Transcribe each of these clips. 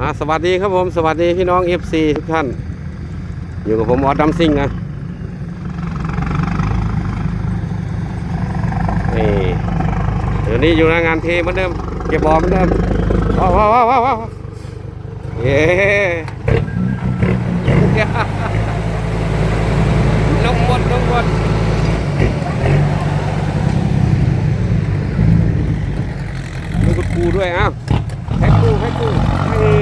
อ่าสวัสดีครับผม สวัสดีพี่น้อง FC ทุกท่าน อยู่กับผมออดัมซิงนะนี่เดี๋ยวนี้อยู่ในงานเทเหมือนเดิม เก็บบอลเหมือนเดิม ว้าวว้าวว้าวว้าวว้าวเย้นกบดนกบดมีกุดปูด้วยอ้าวแพ็กกูแพ็กกูนี่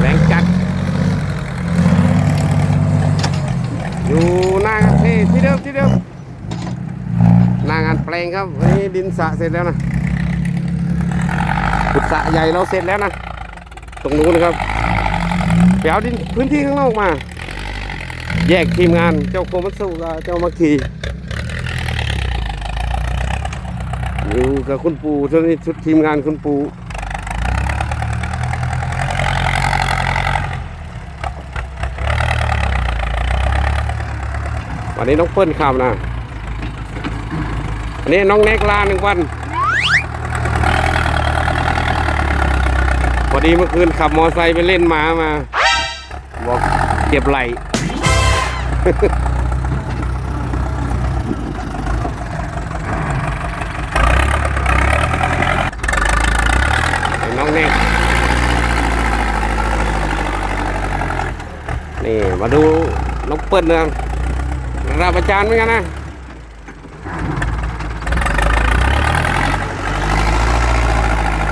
แรงจัด อยู่หน้างานที่ที่เดิมที่เดิม หน้างานแปลงครับวันนี้ดินสะเสร็จแล้วนะขุดสะใหญ่เราเสร็จแล้วนะ ตรงนู้นนะครับไปเอาดินพื้นที่ข้างนอกมา แยกทีมงานเจ้าโคมัสุกับเจ้ามักคีอยู่กับคุณปู่ชุดนี้ชุดทีมงานคุณปู่วันนี้น้องเปิ้ลขับนะ อันนี้น้องเน็กลาหนึ่งวัน พอดีเมื่อคืนขับมอไซค์ไปเล่นหมามา บอกเจ็บไหลน้องเน็กนี่มาดูน้องเปิ้ลนะระดับอาจารย์เหมือนกันนะ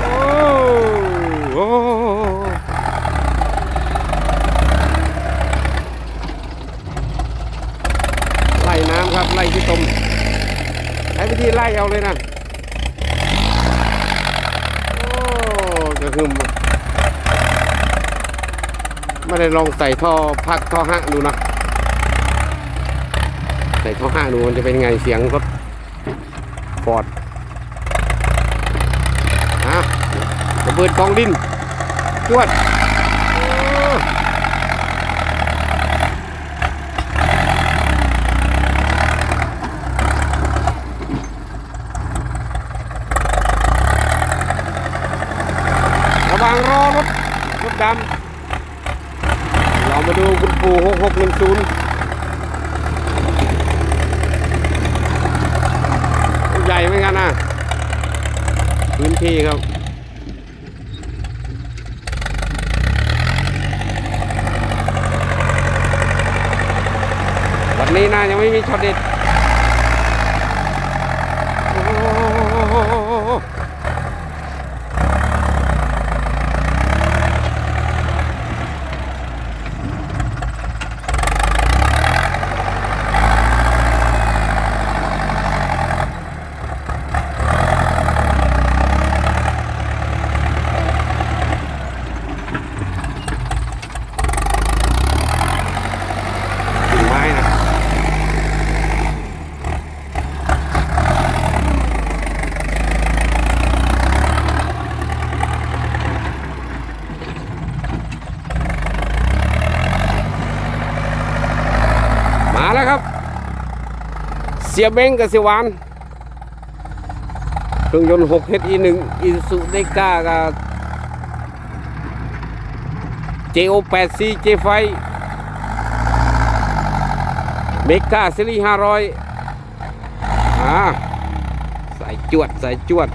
โอ้โหไล่น้ำครับ ไล่ที่ตม ใช้เอาเลยนะโอ้กระหึ่มไม่ได้ลองใส่ท่อพักท่อห้างดูนะใส่ท่อห้างดูมันจะเป็นไงเสียงรถฟอร์ดอะระเบิดกองดินจวดโอ้ ระวังรอรถรถดำเรามาดูคุณปู่หกหกหนึ่งศูนย์ใหญ่เหมือนกันนะพื้นที่ครับวันนี้น่ายังไม่มีช็อตเด็ดโอ้โหกิ่งไม้นะ มาแล้วครับ เสียเบ้งกับเสียวานเครื่องยนต์6 HE1 i s u d e k a กับ JO8C J5 เมกาซีรีส์500อ่าสายจวด สายจวด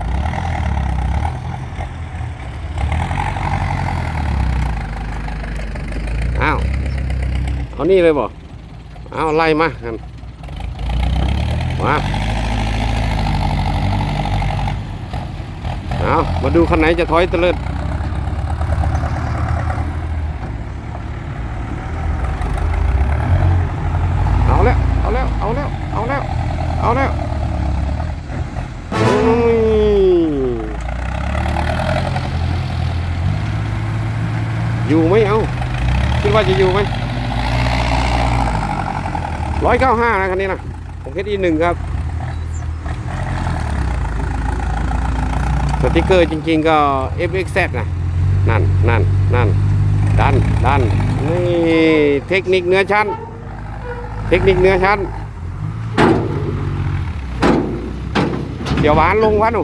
อ้าวเอานี่เลยบ่ เอาไล่มากันมาเอามาดูคันไหนจะถอยเตลิดเอาแล้ว เอาแล้ว เอาแล้ว เอาแล้ว เอาแล้วอยอยู่ไหมเอาคิดว่าจะอยู่ไหม ร้อยเก้าห้านะคันนี้นะผมคิดอีหนึ่งครับ สติกเกอร์จริงๆก็ FXZ นะ นั่นนั่นนั่นดันดันนี่เทคนิคเนื้อชั้น เทคนิคเนื้อชั้น เดี๋ยวหวานลงวะหนู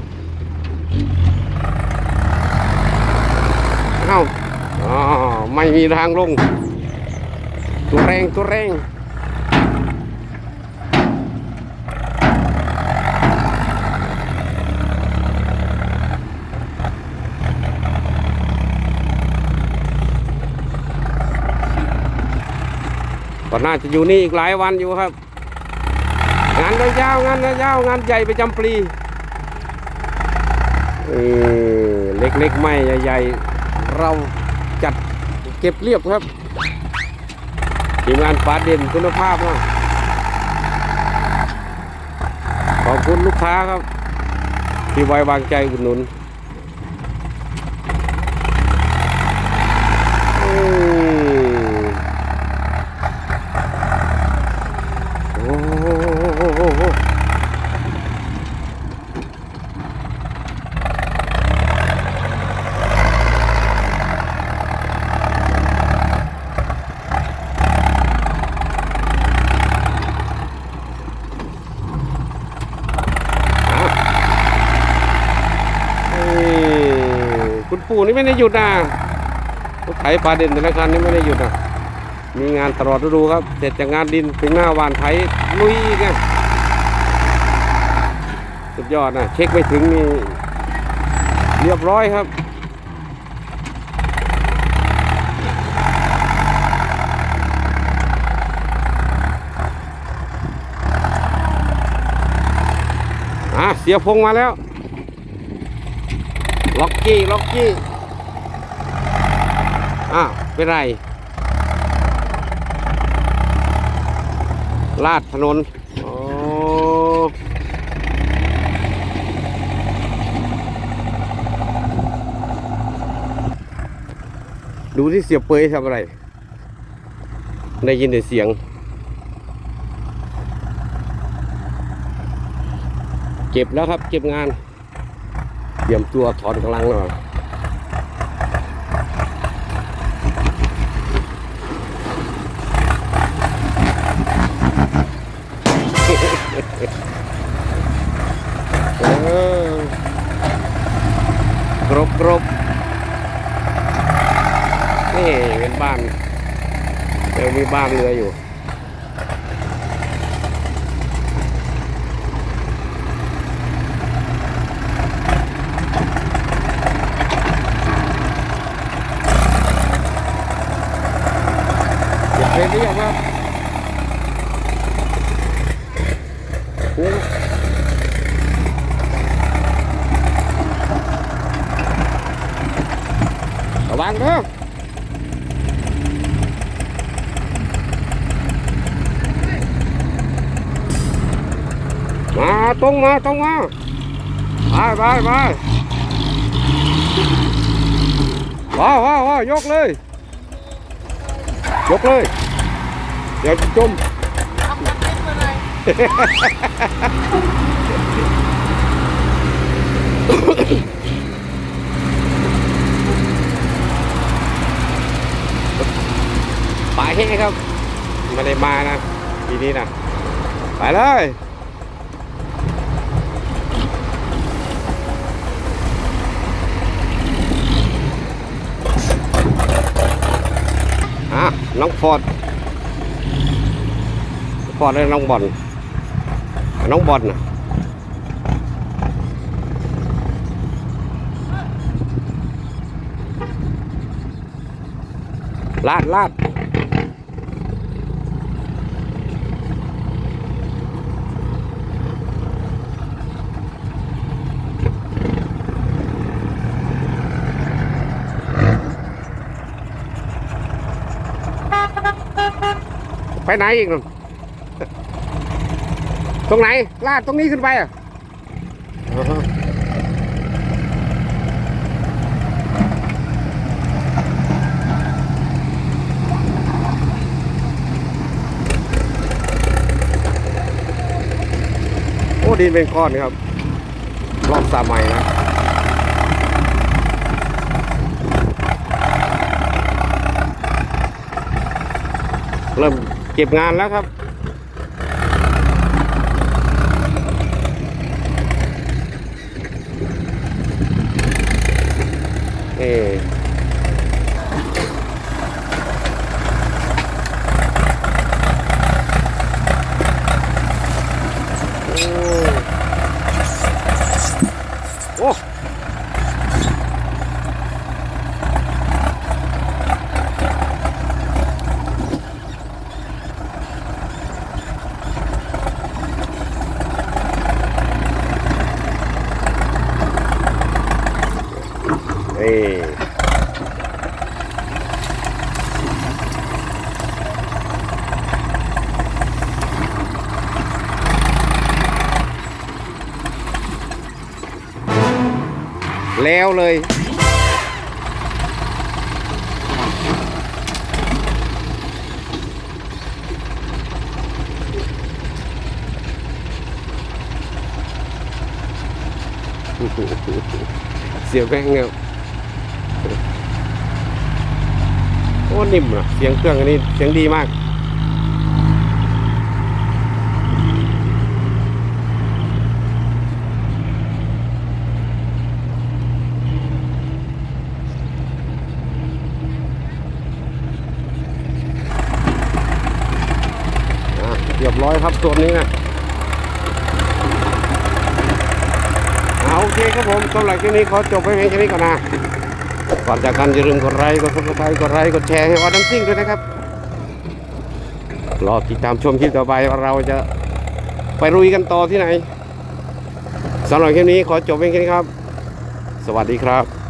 เอ้าอ๋อไม่มีทางลง ตัวแรงตัวแรง ก็น่าจะอยู่นี่อีกหลายวันอยู่ครับ งานยาวงานยาวงานใหญ่ไปจำปลีเออเล็กๆไม่ใหญ่ๆเราจัดเก็บเรียบครับทีมงานฟ้าเด่นคุณภาพมากขอบคุณลูกค้าครับ ที่ไว้วางใจอุดหนุนอืม โอ้โหเอ้ยคุณ ปู่นี่ไม่ได้หยุดนะรถไถปลาเด่นธนาคารนี่ไม่ได้หยุดนะมีงานตลอดฤดูครับ เสร็จจากงานดินถึงหน้าวานไถลุยกไงสุดยอดนะเช็คไปถึงนี่เรียบร้อยครับอะเสียพงมาแล้ว ล็อกกี้ล็อกกี้อะเป็นไร ลาดถนนอ๋อดูที่เสียเปยทำอะไร ได้ยินแต่เสียง เก็บแล้วครับ เก็บงาน เตรียมตัวถอนกำลังหน่อยเออกรบกรบนี่เป็นบ้านเดี๋ยวมีบ้านเรืออยู่ เก็บเพลงหรือยังครับโอ้ระวังเด้อ มาตรงมาตรงมาไปไปไปว้าวว้าวว้าวยกเลย ยกเลย เดี๋ยวจมปลายแห้งครับไม่ได้มานะปีนี้นะ ไปเลย อะน้องฟอร์ดฟอร์ดเลยน้องบอลน้องบอลนะลาดลาด ไปไหนอีกนู่นตรงไหน ลาดตรงนี้ขึ้นไปอะอ่าฮะโอ้ดินเป็นก้อนครับ รอบสามใหม่นะเริ่ม เก็บงานแล้วครับ โอ้เอ้ แล้วเลย เสียงแม่งเนี่ยโอ้นิ่มอะเสียงเครื่องอันนี้เสียงดีมาก อะเรียบร้อยครับตัวนี้นะเอาโอเคครับผมสำหรับคลิปนี้ขอจบไว้เพียงแค่นี้ก่อนนะก่อนจากกันอย่าลืมกดไลค์กดซับสไครต์กดไลค์กดแชร์ให้ออดัมซิ่งด้วยนะครับรอติดตามชมคลิปต่อไปว่าเราจะไปรุยกันต่อที่ไหนสำหรับคลิปนี้ขอจบเพียงแค่นี้ครับ สวัสดีครับ